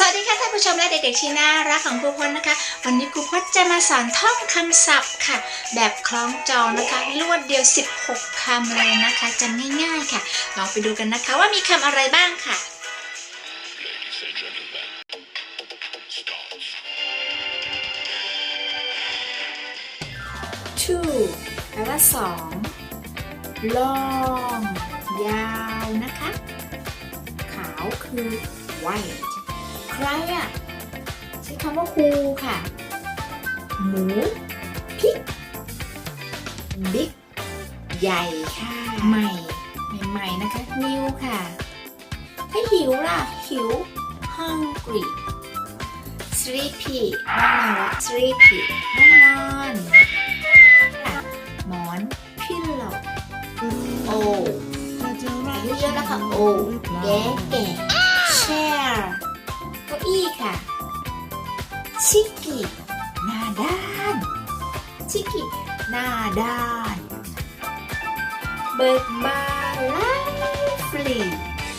สวัสดีค่ะท่านผู้ชมและเด็กๆที่น่ารักของครูพจน์นะคะ วันนี้ครูพจน์จะมาสอนท่องคำศัพท์ค่ะ แบบคล้องจองนะคะรวดเดียว 16คำเลยนะคะจำง่ายๆค่ะลองไปดูกันนะคะว่ามีคำอะไรบ้างค่ะ two แปลว่าสอง long ยาวนะคะ ขาวคือ white ใครอะใช้คำว่า who ค่ะ หมู pig big ใหญ่ค่ะ ใหม่ใหม่ๆนะคะ new ค่ะถ้าหิวล่ะ หิว hungry sleepy ง่วงนอนละ sleepy ง่วงนอนค่ะหมอน pillow โออายุเยอะแล้วค่ะโอแก่แก่ chair เก้าอี้ค่ะ ชิกกี้หน้าด้าน ชิกกี้หน้าด้าน เบิกบานไลฟลี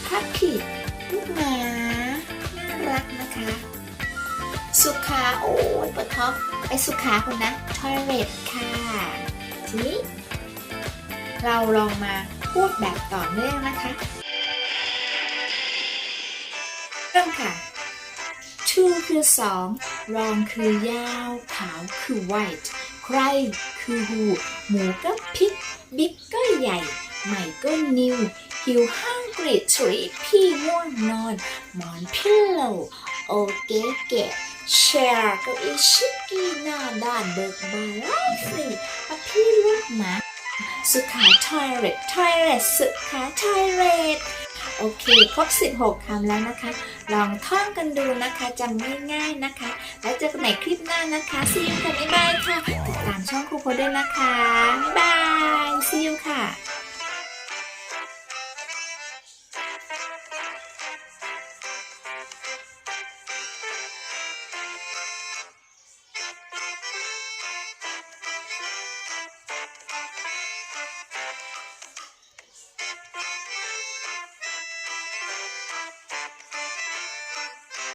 พับผิดลูกหมาน่ารักนะคะ สุขาโอ้ยปวดท้องไปสุขาคนนะ toilet ค่ะ ทีนี้ เราลองมาพูดแบบต่อเนื่องนะคะเริ่มค่ะ two คือสอง long คือยาว ขาวคือ white ใครคือ who หมูก็ pig big ก็ใหญ่ ใหม่ก็ new หิว hungry sleepy ง่วงนอนหมอน pillow โอเก๋เก๋แชร์เก้าอี้ชิกกี้หน้าด้านเบิกบานไล่ฟรีปะพี่ลูกหมาสุขา toilet toilet สุขา toilet โอเค ครบ 16 คำแล้วนะคะ ลองท่องกันดูนะคะจำง่ายๆนะคะ แล้วเจอกันใหม่คลิปหน้านะคะ see you ค่ะบ๊ายบายค่ะ ติดตามช่องครูโพด้วยนะคะ